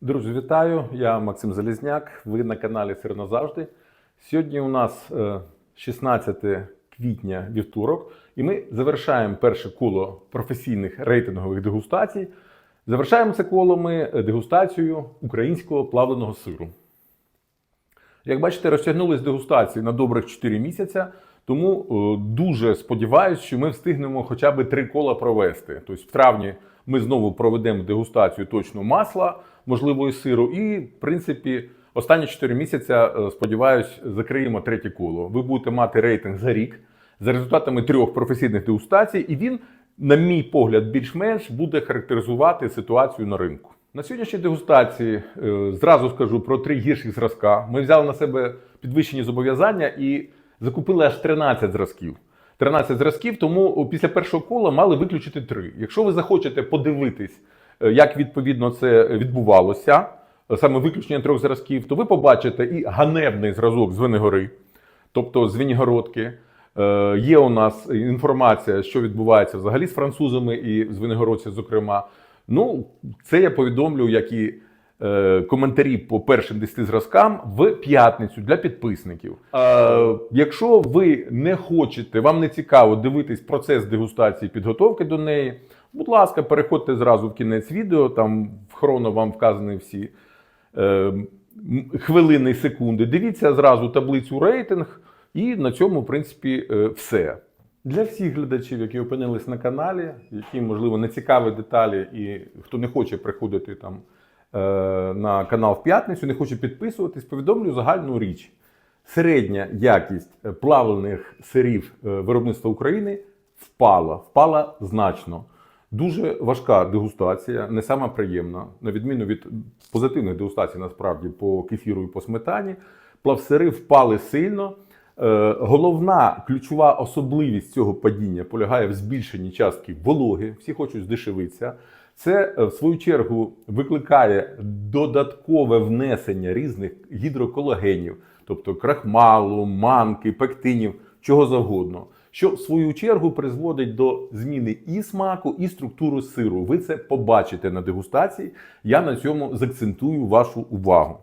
Друзі, вітаю! Я Максим Залізняк. Ви на каналі Сир назавжди. Сьогодні у нас е, 16 квітня вівторок, і ми завершаємо перше коло професійних рейтингових дегустацій. Завершаємо це коло ми е, дегустацією українського плавленого сиру. Як бачите, розтягнулись дегустації на добрих 4 місяця, тому е, дуже сподіваюся, що ми встигнемо хоча б три кола провести. Тобто в травні ми знову проведемо дегустацію точно масла, можливо, і сиру. І, в принципі, останні 4 місяця, е, сподіваюсь, закриємо третє коло. Ви будете мати рейтинг за рік за результатами трьох професійних дегустацій, і він, на мій погляд, більш-менш буде характеризувати ситуацію на ринку. На сьогоднішній дегустації е, зразу скажу про три гірших зразка. Ми взяли на себе підвищені зобов'язання і закупили аж 13 зразків. 13 зразків, тому після першого кола мали виключити три. Якщо ви захочете подивитись, як відповідно це відбувалося, е, саме виключення трьох зразків, то ви побачите і ганебний зразок з Венегори, тобто з Венігородки. Е, Є у нас інформація, що відбувається взагалі з французами і з Венегородці, зокрема. Ну, це я повідомлю, як і е, коментарі по першим 10 зразкам в п'ятницю для підписників. Е, якщо ви не хочете, вам не цікаво дивитись процес дегустації, підготовки до неї, будь ласка, переходьте зразу в кінець відео, там в хроно вам вказані всі е, хвилини, секунди. Дивіться зразу таблицю рейтинг, і на цьому, в принципі, е, все. Для всіх глядачів, які опинились на каналі, які, можливо, не цікаві деталі, і хто не хоче приходити там е, на канал в п'ятницю, не хоче підписуватись, повідомлю загальну річ. Середня якість е, плавлених сирів е, виробництва України впала, впала значно. Дуже важка дегустація, не сама приємна, на відміну від позитивних дегустацій, насправді, по кефіру і по сметані. Плавсири впали сильно. Е, Головна ключова особливість цього падіння полягає в збільшенні частки вологи. Всі хочуть здешевитися. Це е, в свою чергу викликає додаткове внесення різних гідроколагенів, тобто крахмалу, манки, пектинів, чого завгодно. Що в свою чергу призводить до зміни і смаку, і структури сиру. Ви це побачите на дегустації. Я на цьому закцентую вашу увагу.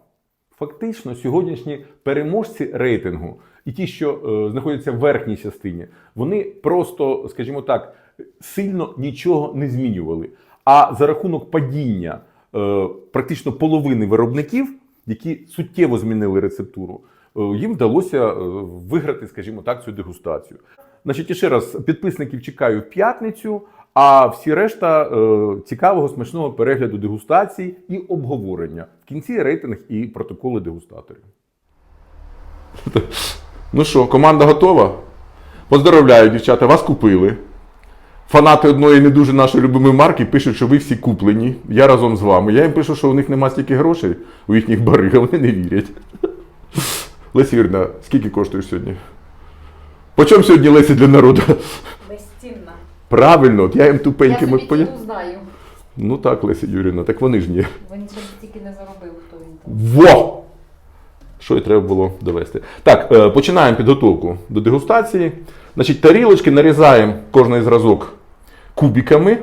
Фактично, сьогоднішні переможці рейтингу і ті, що е, знаходяться в верхній частині, вони просто, скажімо так, сильно нічого не змінювали. А за рахунок падіння е, практично половини виробників, які суттєво змінили рецептуру, е, їм вдалося е, виграти, скажімо так, цю дегустацію. Значить, ще раз підписників чекаю в п'ятницю. А всі решта е, цікавого смачного перегляду дегустацій і обговорення. В кінці рейтинг і протоколи дегустаторів. Ну що, команда готова? Поздравляю, дівчата, вас купили. Фанати одної не дуже нашої любимої марки пишуть, що ви всі куплені. Я разом з вами. Я їм пишу, що у них нема стільки грошей у їхніх баригах, вони не вірять. Юрівна, скільки коштуєш сьогодні? По чому сьогодні Леся для народу? Безцінна. Правильно, от я їм Я тупеньким собі відповів. ціну знаю. Ну так, Леся Юрівна, так вони ж ні. Він ще стільки не заробив, хто він там. Во! Що й треба було довести. Так, е, починаємо підготовку до дегустації. Значить, тарілочки нарізаємо кожний зразок кубиками,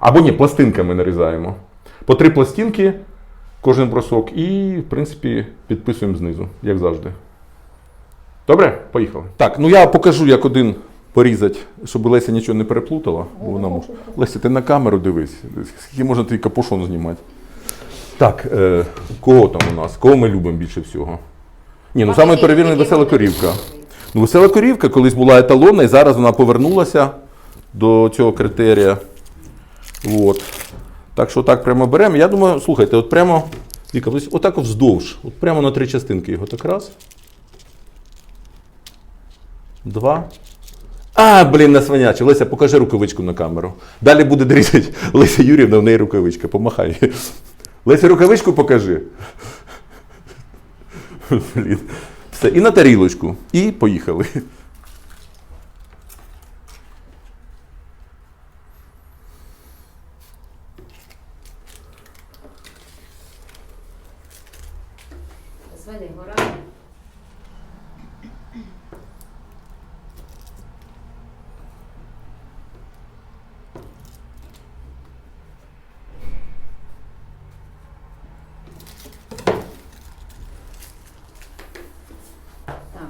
або ні, пластинками нарізаємо. По три пластинки кожен бросок і, в принципі, підписуємо знизу, як завжди. Добре? Поїхали. Так, ну я покажу, як один порізати, щоб Леся нічого не переплутала. Бо вона може. Леся, ти на камеру дивись. Скільки можна твій капюшон знімати? Так, е, кого там у нас? Кого ми любимо більше всього? Ні, ну саме перевірений весела корівка. Ну, весела корівка колись була еталонна, і зараз вона повернулася до цього критерія. От. Так що так прямо беремо. Я думаю, слухайте, от прямо. Віка, ось отак вздовж. От прямо на три частинки його так раз. Два. А, блін, на свиняче. Леся, покажи рукавичку на камеру. Далі буде дрізати Леся Юрівна, в неї рукавичка. Помахай. Леся, рукавичку покажи. Блін. Все, і на тарілочку. І поїхали. Зведи гора.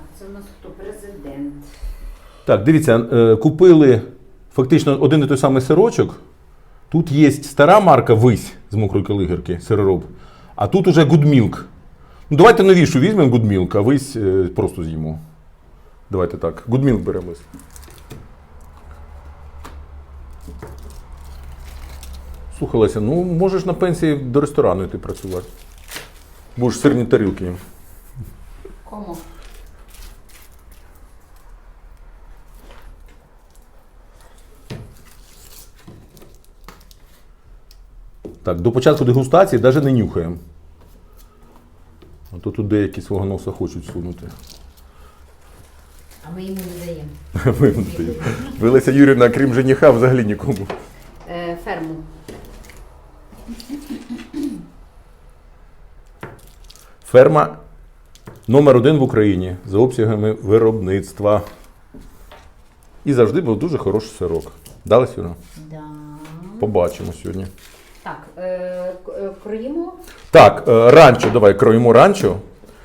Це у нас хто? Президент. Так, дивіться, е, купили фактично один і той самий сирочок. Тут є стара марка Вись з мокрої калигерки, сиророб. А тут уже Goodmilk. Ну, давайте новішу візьмемо Goodmilk, а Вись е, просто з'їмо. Давайте так. Goodmilk беремо. Слухай, Леся, ну можеш на пенсії до ресторану йти працювати. Будеш сирні тарілки. їм. Кому? Так, до початку дегустації навіть не нюхаємо. А то тут деякі свого носа хочуть сунути. А ми йому не даємо. Ви, ви, Леся Юрівна, крім жениха, взагалі нікому. Е, ферму. Ферма номер один в Україні за обсягами виробництва. І завжди був дуже хороший сирок. Дали Юра? Да. Побачимо сьогодні. Так, е, е, кроїмо. Так, е, ранчо, давай кроїмо ранчо.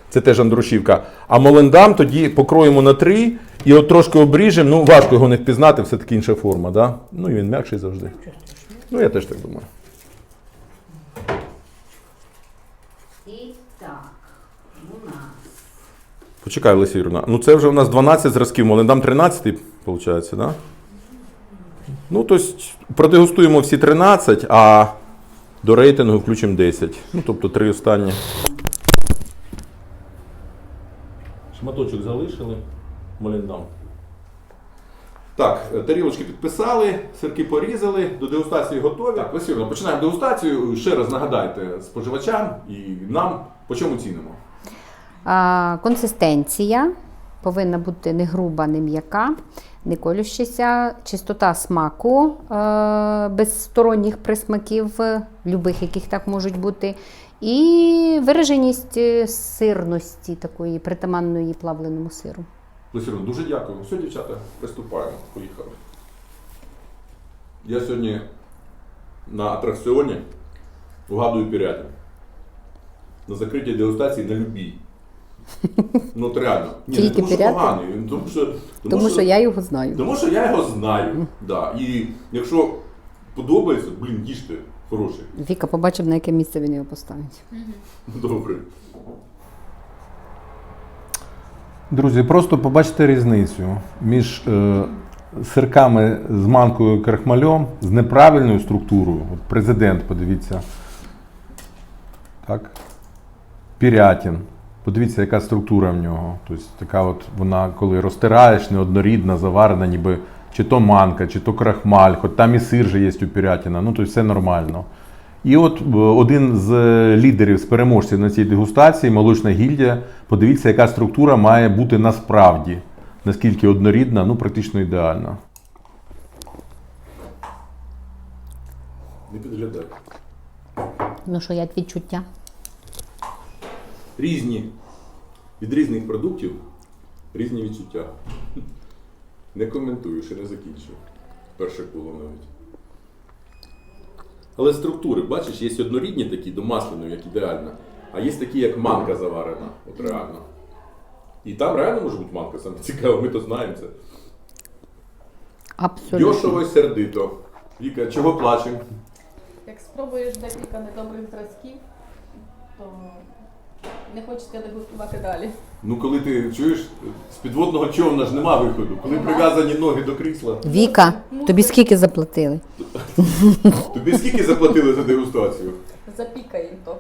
Це теж Андрушівка. А молендам тоді покроємо на три і от трошки обріжемо. Ну, важко його не впізнати, все-таки інша форма, да? Ну і він м'якший завжди. Ну, я теж так думаю. І так, у нас. Почекай, Леся Юрівна. Ну це вже у нас 12 зразків, молендам 13, виходить, да? Ну, тобто продегустуємо всі 13, а до рейтингу включимо 10. Ну, тобто три останні. Шматочок залишили молендам. Так, е, тарілочки підписали, сирки порізали, до дегустації готові. Так, Юрівна, починаємо дегустацію. Ще раз нагадайте споживачам і нам, по чому цінимо. А, консистенція повинна бути не груба, не м'яка, не колющася, чистота смаку е, без сторонніх присмаків, е, любих, яких так можуть бути, і вираженість е, сирності такої притаманної плавленому сиру. Лесірон, дуже дякую. Все, дівчата, приступаємо. Поїхали. Я сьогодні на атракціоні угадую пірятів. На закритій дегустації на любій. Ну, от реально. Ні, не Тільки тому, що піряти? поганий, він тому що, Тому що я його знаю. Тому що я його знаю. Да. І якщо подобається, блін, їжте, хороший. Віка побачив, на яке місце він його поставить. Добре. Друзі, просто побачите різницю між е, сирками з манкою крахмальом, з неправильною структурою. От президент, подивіться. Так. Пірятін. Подивіться, яка структура в нього. Тобто така от вона, коли розтираєш, неоднорідна, заварена, ніби чи то манка, чи то крахмаль, хоч там і сир же є у пірятіна, ну то все нормально. І от е, один з лідерів, з переможців на цій дегустації, молочна гільдія, подивіться, яка структура має бути насправді. Наскільки однорідна, ну практично ідеальна. Не підглядай. Ну що, як відчуття? Різні. Від різних продуктів різні відчуття. Не коментую, ще не закінчую. Перше коло навіть. Але структури, бачиш, є однорідні такі до масляної, як ідеальна, а є такі, як манка заварена. От реально. І там реально може бути манка, саме цікаво, ми то знаємо це. Абсолютно. Дьошево і сердито. Віка, чого плачемо? Як спробуєш декілька недобрих зразків, то не хочеться дегустувати далі. Ну, коли ти чуєш, з підводного човна ж нема виходу. Коли прив'язані ноги до крісла. Віка, тобі скільки заплатили? Тобі скільки заплатили за дегустацію? Запікаємо то.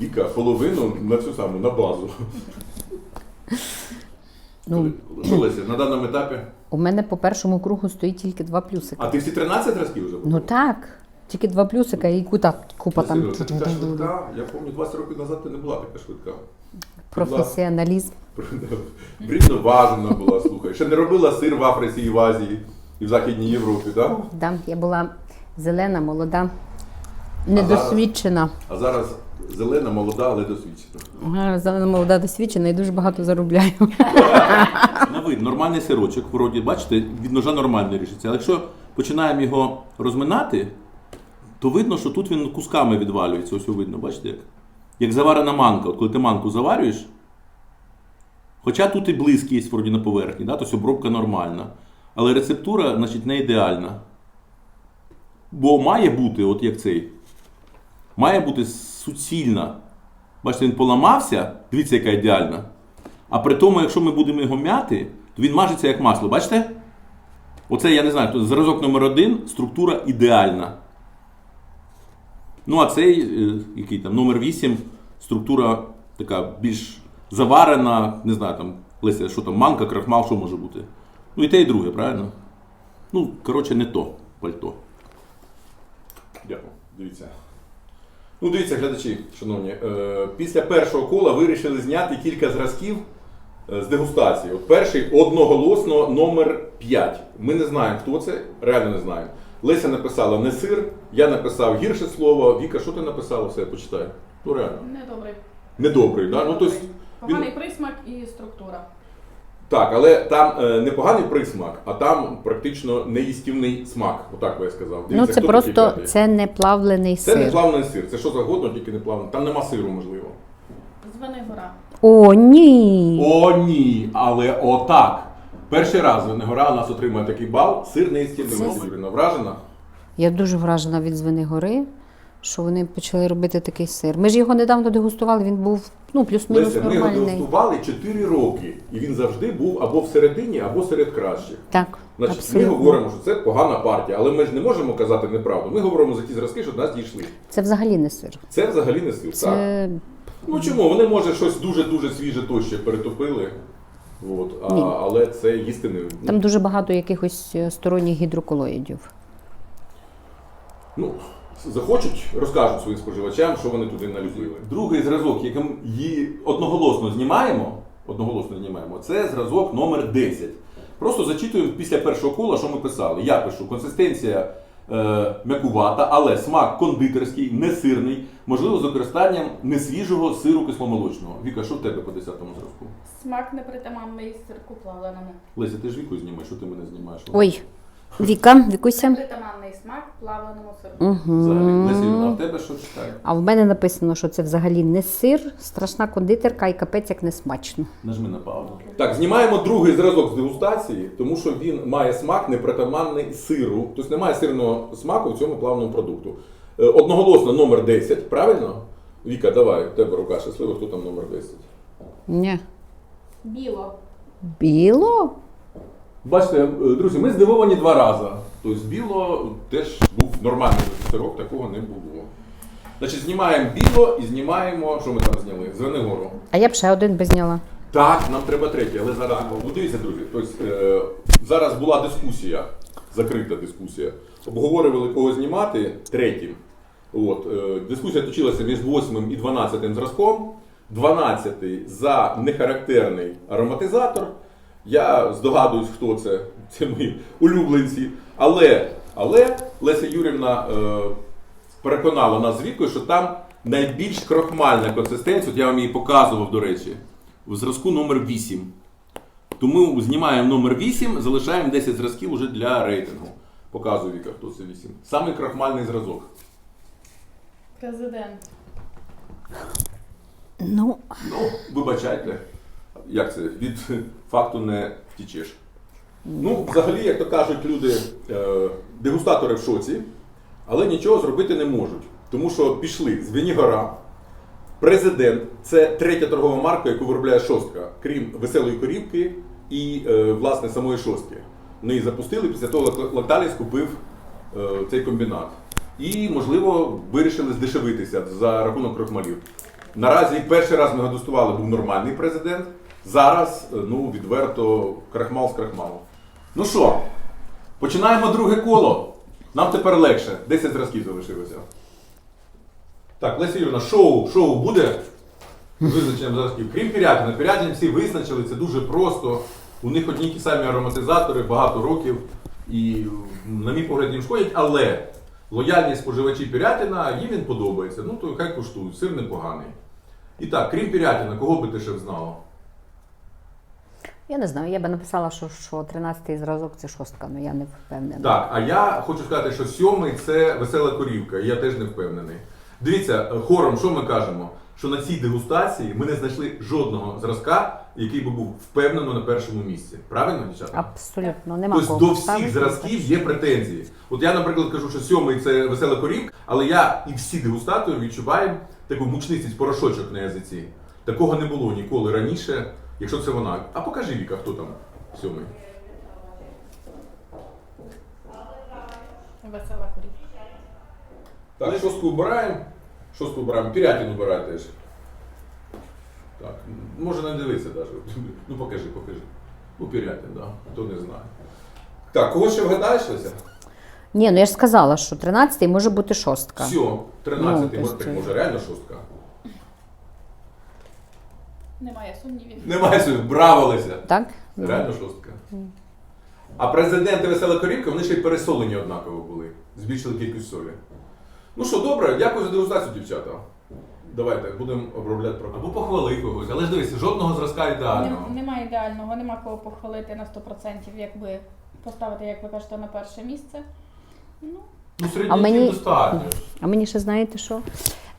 Віка, половину на цю саму, на базу. Ну, Що, Леся, на даному етапі? у мене по першому кругу стоїть тільки два плюсика. А ти всі 13 разів вже Ну так, тільки два плюсика і кута, купа там. Василю, ти така швидка. Я пам'ятаю, 20 років назад ти не була така швидка. Професіоналізм. Врівноважена була, слухай. Ще не робила сир в Африці і в Азії, і в Західній Європі, так? Да, я була зелена, молода, недосвідчена. А зараз зелена, молода, але досвідчена. Ага, Зелена, молода, досвідчена і дуже багато заробляю. На вид нормальний сирочок, вроді, бачите, від ножа нормально рішиться. Але якщо починаємо його розминати, то видно, що тут він кусками відвалюється. Ось видно, бачите як? Як заварена манка. От коли ти манку заварюєш, Хоча тут і близькість вроді на поверхні, да? тобто обробка нормальна. Але рецептура, значить, не ідеальна. Бо має бути, от як цей, має бути суцільна. Бачите, він поламався, дивіться, яка ідеальна. А при тому, якщо ми будемо його м'яти, то він мажеться як масло. Бачите? Оце я не знаю, зразок номер один, структура ідеальна. Ну, а цей, е, який там, номер 8, структура така більш заварена, не знаю, там, Леся, що там, манка, крахмал, що може бути. Ну і те, і друге, правильно? Ну, коротше, не то пальто. Дякую. Дивіться. Ну, дивіться, глядачі, шановні. Е, після першого кола вирішили зняти кілька зразків е, з дегустації. От перший одноголосно номер 5. Ми не знаємо, хто це, реально не знаємо. Леся написала не сир, я написав гірше слово. Віка, що ти написала? Все, почитай. Ну реально. Недобрий. Недобрий, да? Ну, тобто, Поганий присмак і структура. так, але там е, не поганий присмак, а там практично неїстівний смак. Отак би я сказав. Ну, Дивіться, це хто просто п'ятий? це не плавлений Це не сир. плавний сир, це що завгодно, тільки не плавний. Там нема сиру, можливо. Звени гора. О, ні. О, ні, але отак. Перший раз Венегора у нас отримує такий бал. Сир не істинний Це- Леся Вражена? Я дуже вражена від звини гори, що вони почали робити такий сир. Ми ж його недавно дегустували, він був ну, плюс-мінус Леся, ми його нормальний. дегустували 4 роки, і він завжди був або всередині, або серед кращих. Так, Значить, абсолютно. ми говоримо, що це погана партія, але ми ж не можемо казати неправду. Ми говоримо за ті зразки, що до нас дійшли. Це взагалі не сир. Це взагалі не сир. Так? Це Ну чому? Вони може щось дуже-дуже свіже то ще перетопили. От, а, Ні. але це їсти не там дуже багато якихось е, сторонніх гідроколоїдів. Ну, захочуть, розкажуть своїм споживачам, що вони туди налюбили. Другий зразок, яким її одноголосно знімаємо, одноголосно знімаємо, це зразок номер 10. Просто зачитуємо після першого кола, що ми писали. Я пишу консистенція м'якувата, але смак кондитерський, не сирний, можливо, з використанням несвіжого сиру кисломолочного. Віка, що в тебе по 10-му зразку? Смак не притаманний сирку плавленому. Леся, ти ж віку знімаєш, що ти мене знімаєш? Ой, Віка, Вікуся. Непритаманний смак плавленому Угу. А в тебе що читає? А в мене написано, що це взагалі не сир, страшна кондитерка і капець як не смачно. Нажми на паузу. Так, знімаємо другий зразок з дегустації, тому що він має смак непритаманний сиру. Тобто немає сирного смаку в цьому плавному продукту. Е, Одноголосно номер 10, правильно? Віка, давай, в тебе рука щаслива, хто там номер 10? Ні. Біло. Біло? Бачите, е, друзі, ми здивовані два рази. Тобто біло теж був нормальний сирок, такого не було. Значить, знімаємо біло і знімаємо, що ми там зняли? Звенигору. А я б ще один би зняла. Так, нам треба третє, але зараз. Ну дивіться, друзі. Тобто, е, зараз була дискусія, закрита дискусія. Обговорювали кого знімати третім. От, е, дискусія точилася між 8 і 12 зразком. 12 за нехарактерний ароматизатор. Я здогадуюсь, хто це. Це мої улюбленці. Але, але Леся Юрівна е, переконала нас з Вікою, що там найбільш крохмальна консистенція. От я вам її показував, до речі, в зразку номер 8. Тому знімаємо номер 8, залишаємо 10 зразків уже для рейтингу. Показую Віка, хто це 8. Самий крахмальний зразок. Президент. Ну, Ну, вибачайте, як це, від факту не втічеш. Ну, взагалі, як то кажуть люди, е, дегустатори в шоці, але нічого зробити не можуть. Тому що пішли з Венігора, президент це третя торгова марка, яку виробляє шостка, крім веселої корівки і е, власне самої шостки. Вони її запустили, після того Лак- Лакталіс купив е, цей комбінат. І, можливо, вирішили здешевитися за рахунок крохмалів. Наразі перший раз ми його був нормальний президент. Зараз, е, ну, відверто, крахмал з крахмалом. Ну що, починаємо друге коло. Нам тепер легше. 10 зразків залишилося. Так, Леся Юрівна, шоу, шоу буде визначенням зразків. Крім пірятина. Пірятин всі визначили, це дуже просто. У них одні ті самі ароматизатори багато років. І, на мій погляд, їм шкодять, але лояльні споживачі пірятина, їм він подобається. Ну, то хай куштують, сир непоганий. І так, крім пірятина, кого би ти ще знала? Я не знаю, я би написала, що, що 13-й зразок це шостка, але я не впевнена. Так, а я хочу сказати, що сьомий це весела корівка, і я теж не впевнений. Дивіться, хором, що ми кажемо? що на цій дегустації ми не знайшли жодного зразка, який би був впевнено на першому місці. Правильно, дівчата? Абсолютно, нема Тобто до всіх зразків є претензії. От я, наприклад, кажу, що сьомий це весела корівка, але я і всі дегустатори відчуваємо таку мучницість порошочок на язиці. Такого не було ніколи раніше, якщо це вона. А покажи Віка, хто там сьомий. Весела корівка. Так, шостку обираємо. Шостку обираємо. Пірятін обирає теж. Так, може не дивитися навіть. Ну покажи, покажи. Ну, Пірятін. Да. Хто не знає. Так, кого ще вгадаєш, Леся? Ні, ну я ж сказала, що 13-й може бути шостка. Все, 13 Ну, може, так, може реально шостка. Немає сумнівів. Немає собі, браво, Леся. Так? Реально шостка. А президенти Весела Корівка, вони ще й пересолені однаково були. Збільшили кількість солі. Ну що, добре, дякую за дегустацію, дівчата. Давайте будемо обробляти про. Або похвали когось, але ж дивись, жодного зразка ідеального. Нем- Немає ідеального, нема кого похвалити на 100%, якби поставити, як ви кажете, на перше місце. Ну, Ну, середньо мені- достатньо. А мені ще знаєте що?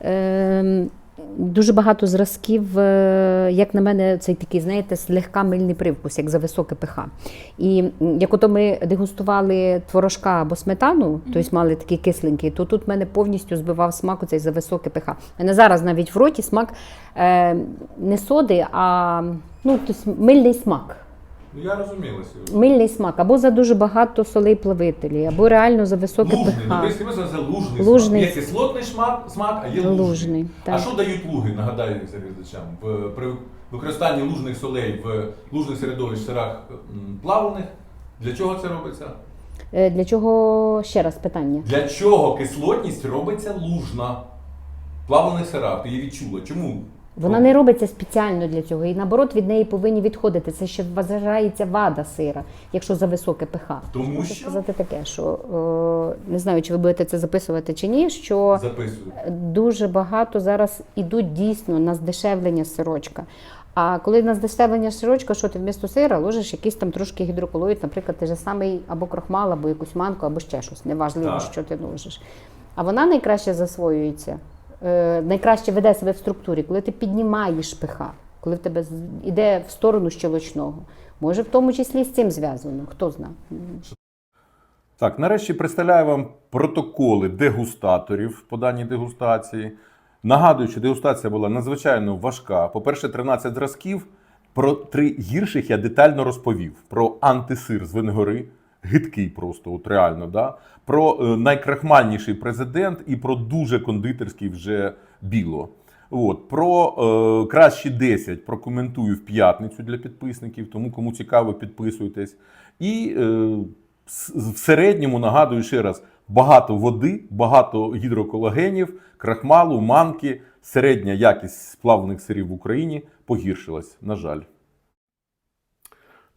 Ем, дуже багато зразків, е, як на мене, цей такий, знаєте, злегка мильний привкус, як за високе pH. І як ото ми дегустували творожка або сметану, тобто мали такі кисленькі, то тут мене повністю збивав смак оцей за високе. У мене зараз навіть в роті смак е, не соди, а ну, тобто мильний смак. Ну я розуміла сьогодні. Мильний смак, або за дуже багато солей плавителі, або реально за високе Лужний, ну ти сказав, це лужний, Лужний. смак. Є кислотний смак, смак, а є лужний. Лужний, А що дають луги, нагадаю глядачам, в, при використанні лужних солей в лужних середовищ сирах м, плавлених? Для чого це робиться? Е, Для чого ще раз питання? Для чого кислотність робиться лужна? В плавлених сирах, ти її відчула. Чому? Вона не робиться спеціально для цього, і наоборот від неї повинні відходити. Це ще вважається вада сира, якщо за високе pH. Тому Хочу що сказати таке, що е, не знаю, чи ви будете це записувати чи ні. Що записую. дуже багато зараз ідуть дійсно на здешевлення сирочка. А коли на здешевлення сирочка, що ти вмісто сира ложиш якийсь там трошки гідроколоїд, наприклад, той же самий або крохмал, або якусь манку, або ще щось. Неважливо, Так. що ти ложиш. А вона найкраще засвоюється, найкраще веде себе в структурі, коли ти піднімаєш пиха, коли в тебе іде в сторону щелочного. Може, в тому числі з цим зв'язано, хто знає. Так, нарешті представляю вам протоколи дегустаторів по даній дегустації. Нагадую, що дегустація була надзвичайно важка. По-перше, 13 зразків. Про три гірших я детально розповів: про антисир з Венгори, гидкий просто, от реально, да? про е, найкрахмальніший президент і про дуже кондитерський вже біло. От, про е, кращі 10 прокоментую в п'ятницю для підписників, тому кому цікаво, підписуйтесь. І е, в середньому нагадую ще раз: багато води, багато гідроколагенів, крахмалу, манки. Середня якість сплавлених сирів в Україні погіршилась, на жаль.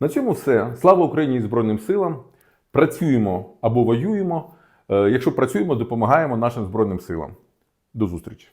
На цьому все. Слава Україні і Збройним силам. Працюємо або воюємо. Е, Якщо працюємо, допомагаємо нашим Збройним силам. До зустрічі!